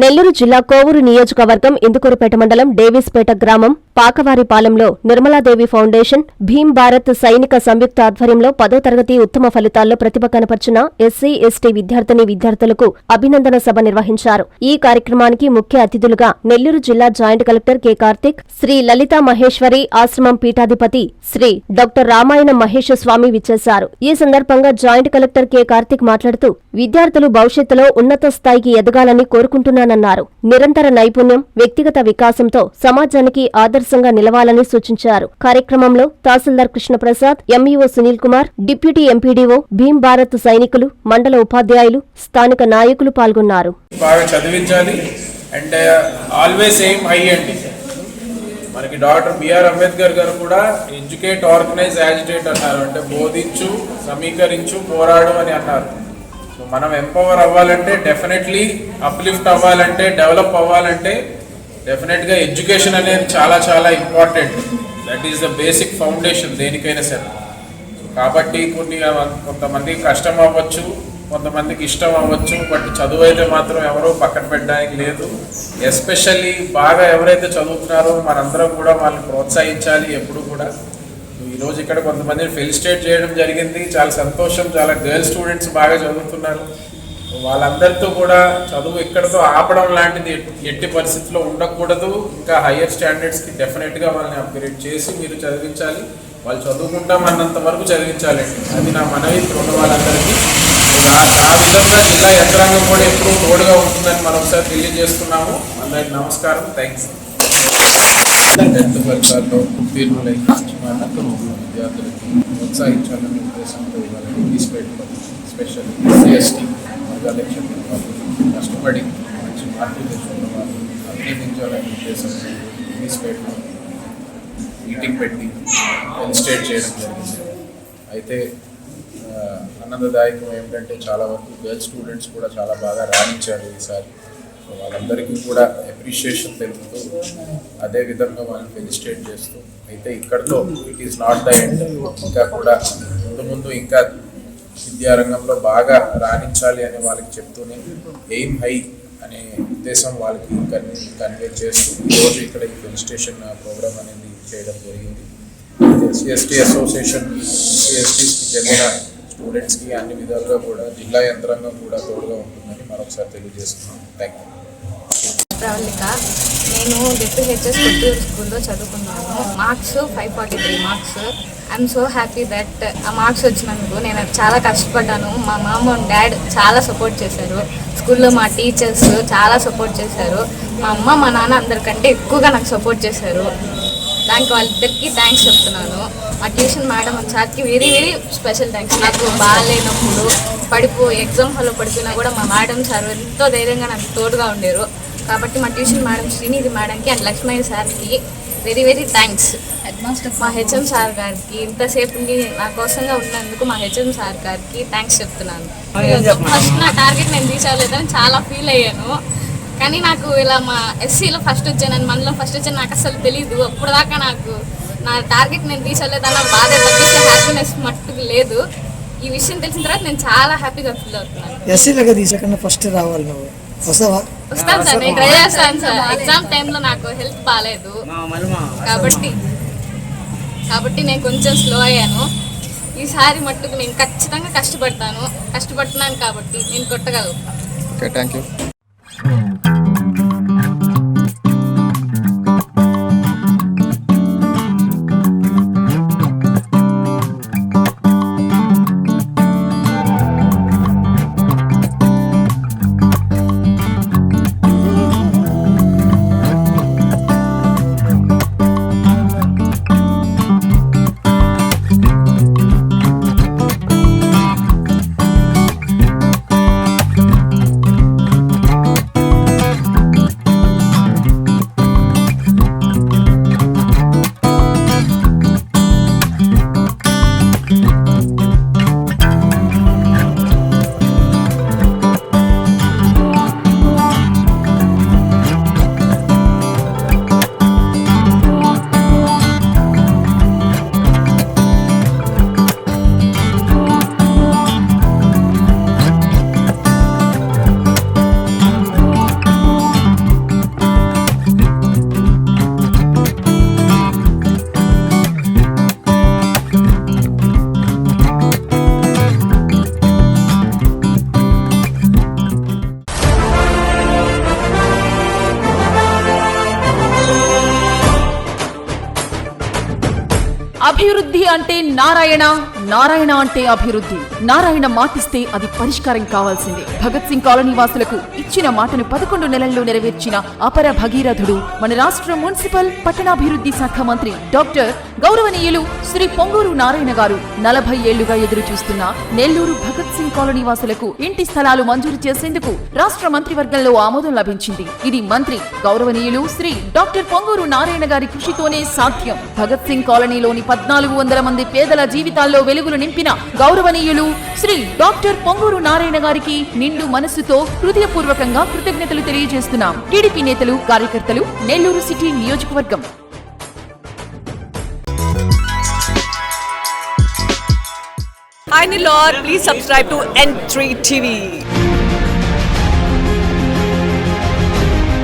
నెల్లూరు జిల్లా కోవూరు నియోజకవర్గం ఇందుకూరుపేట మండలం డేవిస్పేట గ్రామం పాకవారిపాలెంలో నిర్మలాదేవి ఫౌండేషన్ భీమ్ భారత్ సైనిక సంయుక్త ఆధ్వర్యంలో పదో తరగతి ఉత్తమ ఫలితాల్లో ప్రతిభ కనపర్చిన ఎస్సీ ఎస్టీ విద్యార్థిని విద్యార్థులకు అభినందన సభ నిర్వహించారు. ఈ కార్యక్రమానికి ముఖ్య అతిథులుగా నెల్లూరు జిల్లా joint collector K. Karthik Shri Lalitha Maheshwari ఆశ్రమం పీఠాధిపతి శ్రీ డాక్టర్ రామాయణ మహేష్ స్వామి విచ్చేశారు. ఈ సందర్భంగా జాయింట్ కలెక్టర్ కె. కార్తిక్ మాట్లాడుతూ విద్యార్థులు భవిష్యత్తులో ఉన్నత స్థాయికి ఎదగాలని కోరుకుంటున్నారు కోరుకుంటున్నానన్నారు నిరంతర నైపుణ్యం వ్యక్తిగత వికాసంతో సమాజానికి ఆదర్శంగా నిలవాలని సూచించారు. కార్యక్రమంలో tahsildar Krishnaprasad MEO Sunil Kumar deputy MPDO Bhim Bharat సైనికులు మండల ఉపాధ్యాయులు స్థానిక నాయకులు పాల్గొన్నారు. బాగా చదివించాలి. అండ్ ఆల్వేస్ ఎయిమ్ హై అండి. మనకి డాక్టర్ బిఆర్ అంబేద్కర్ గారు కూడా ఎడ్యుకేట్ ఆర్గనైజ్ యాజిటేట్ అన్నారు. అంటే బోధించు సమీకరించు పోరాడు అని అన్నారు. సో మనం ఎంపవర్ అవ్వాలంటే డెఫినెట్లీ అప్లిఫ్ట్ అవ్వాలంటే డెవలప్ అవ్వాలంటే డెఫినెట్గా ఎడ్యుకేషన్ అనేది చాలా చాలా important that is the basic foundation దేనికైనా సరే. కాబట్టి కొన్ని కొంతమందికి కష్టం అవ్వచ్చు కొంతమందికి ఇష్టం అవ్వచ్చు బట్ చదువు అయితే మాత్రం ఎవరో పక్కన పెట్టడానికి లేదు. ఎస్పెషల్లీ బాగా ఎవరైతే చదువుతున్నారో మనందరం కూడా వాళ్ళని ప్రోత్సహించాలి ఎప్పుడు కూడా. ఈరోజు ఇక్కడ కొంతమందిని ఫెలిసిటేట్ చేయడం జరిగింది. చాలా సంతోషం. చాలా గర్ల్ స్టూడెంట్స్ బాగా చదువుతున్నారు. వాళ్ళందరితో కూడా చదువు ఇక్కడతో ఆపడం లాంటిది ఎట్టి పరిస్థితిలో ఉండకూడదు. ఇంకా హయ్యర్ స్టాండర్డ్స్కి డెఫినెట్గా వాళ్ళని అప్గ్రేడ్ చేసి మీరు చదివించాలి. వాళ్ళు చదువుకుంటాం అన్నంత వరకు చదివించాలండి అది నా మనవి. ఉన్న వాళ్ళందరికీ. ఆ- ఆ విధంగా జిల్లా యంత్రాంగం కూడా ఎప్పుడూ తోడుగా ఉంటుందని మరొకసారి తెలియజేస్తున్నాము. అందరికి నమస్కారం. థ్యాంక్స్. టెన్త్ ఫలితాల్లో ఉత్తీర్ణులై మంచి విద్యార్థులకి ప్రోత్సహించాలనే ఉద్దేశంతో ఇవాళ తీసుకెళ్ళి స్పెషల్ ఎస్సీ వర్గాలక్ష్యం వాళ్ళు కష్టపడి మంచి మార్కులు తెచ్చుకున్న వాళ్ళు అభినందించాలనే ఉద్దేశంతో తీసుకెళ్ళి మీటింగ్ పెట్టి ఫెలిసిటేట్ చేయడం జరిగింది. అయితే ఆ, ఆనందదాయకం ఏమిటంటే చాలా వరకు గర్ల్స్ స్టూడెంట్స్ కూడా చాలా బాగా రాణించారు ఈసారి. సో వాళ్ళందరికీ కూడా అప్రిషియేషన్ తెలుపుతూ అదే విధంగా వాళ్ళని ఫెలిస్టేట్ చేస్తూ అయితే ఇక్కడతో it is not the end ఇంకా కూడా ముందు ముందు ఇంకా విద్యారంగంలో బాగా రాణించాలి అని వాళ్ళకి చెప్తూనే ఎయిమ్ హై అనే ఉద్దేశం వాళ్ళకి కన్వే చేస్తూ ఈరోజు ఇక్కడ ఈ ఫెలిస్టేషన్ ప్రోగ్రామ్ అనేది చేయడం జరిగింది. ఎస్సీ అసోసియేషన్ ఎస్టీస్కి చెందిన స్టూడెంట్స్కి అన్ని విధాలుగా కూడా జిల్లా యంత్రాంగం కూడా తోడుగా ఉంటుందని మరొకసారి తెలియజేస్తున్నాం థ్యాంక్ యూ ప్రవళిక నేను డిప్యూహెచ్ఎస్ కొత్తూరు స్కూల్లో చదువుకున్నాను. Marks five forty three marks I'm so happy that ఆ మార్క్స్ వచ్చినందుకు నేను చాలా కష్టపడ్డాను. మా మామ అండ్ డాడ్ చాలా సపోర్ట్ చేశారు. స్కూల్లో మా టీచర్స్ చాలా సపోర్ట్ చేశారు. మా అమ్మ మా నాన్న అందరికంటే ఎక్కువగా నాకు సపోర్ట్ చేశారు. దానికి వాళ్ళిద్దరికి థ్యాంక్స్ చెప్తున్నాను. మా ట్యూషన్ మేడం సార్కి వెరీ వెరీ స్పెషల్ థ్యాంక్స్ నాకు బాగాలేనప్పుడు పడిపో ఎగ్జామ్ హాల్లో పడిపోయినా కూడా మా మేడం సార్ ఎంతో ధైర్యంగా నాకు తోడుగా ఉండేరు. కాబట్టి మా ట్యూషన్ మేడం శ్రీనిధి మేడంకి అండ్ లక్ష్మయ్య సార్కి వెరీ వెరీ థ్యాంక్స్ మా హెచ్ఎం సార్ గారికి ఇంతసేపు ఉండి నా కోసంగా ఉన్నందుకు మా హెచ్ఎం సార్ గారికి థ్యాంక్స్ చెప్తున్నాను. ఫస్ట్ నా టార్గెట్ నేను తీసుకోలేదని చాలా ఫీల్ అయ్యాను. కానీ నాకు ఇలా మా ఎస్సీలో ఫస్ట్ వచ్చానని మనలో ఫస్ట్ వచ్చాను నాకు అసలు తెలియదు అప్పుడు దాకా నాకు నా టార్గెట్ నేను తీసుకోలేదన్న బాధ తప్పించే హ్యాపీనెస్ మట్టుకు లేదు. ఈ విషయం తెలిసిన తర్వాత నేను చాలా హ్యాపీగా ఫీల్ అవుతున్నాను. ఎస్సీలుగా తీసకుండా ఫస్ట్ రావాలి నువ్వు. వస్తావా? వస్తాను సార్ నేను ట్రై చేస్తాను సార్. ఎగ్జామ్ టైంలో నాకు హెల్త్ బాగాలేదు కాబట్టి కాబట్టి నేను కొంచెం స్లో అయ్యాను. ఈసారి మట్టుకు నేను ఖచ్చితంగా కష్టపడతాను. కష్టపడుతున్నాను కాబట్టి నేను కొట్టగలుగుతాను. ఓకే థ్యాంక్ యూ అభివృద్ధి అంటే నారాయణ నారాయణ అంటే అభివృద్ధి. నారాయణ మాటిస్తే అది పరిష్కారం కావాల్సిందే. భగత్ సింగ్ కాలనీ వాసులకు ఇచ్చిన మాటను పదకొండు నెలల్లో నెరవేర్చిన అపర భగీరథుడు మన రాష్ట్ర మున్సిపల్ పట్టణాభివృద్ధి శాఖ మంత్రి డాక్టర్ గౌరవనీయులు శ్రీ పొంగూరు నారాయణ గారు నలభై ఏళ్ళుగా ఎదురు చూస్తున్న నెల్లూరు భగత్ సింగ్ కాలనీ వాసులకు ఇంటి స్థలాలు మంజూరు చేసేందుకు రాష్ట్ర మంత్రివర్గంలో ఆమోదం లభించింది. ఇది మంత్రి గౌరవనీయులు శ్రీ డాక్టర్ పొంగూరు నారాయణ గారి కృషితోనే సాధ్యం. భగత్ సింగ్ కాలనీలోని పద్నాలుగు వందల మంది పేదల జీవితాల్లో వెలుగులు నింపిన గౌరవనీయులు శ్రీ డాక్టర్ పొంగూరు నారాయణ గారికి నిండు మనస్సుతో హృదయపూర్వకంగా కృతజ్ఞతలు తెలియజేస్తున్నాం. టీడీపీ నేతలు కార్యకర్తలు నెల్లూరు సిటీ నియోజకవర్గం. Hi Nilor, please subscribe to N3 TV.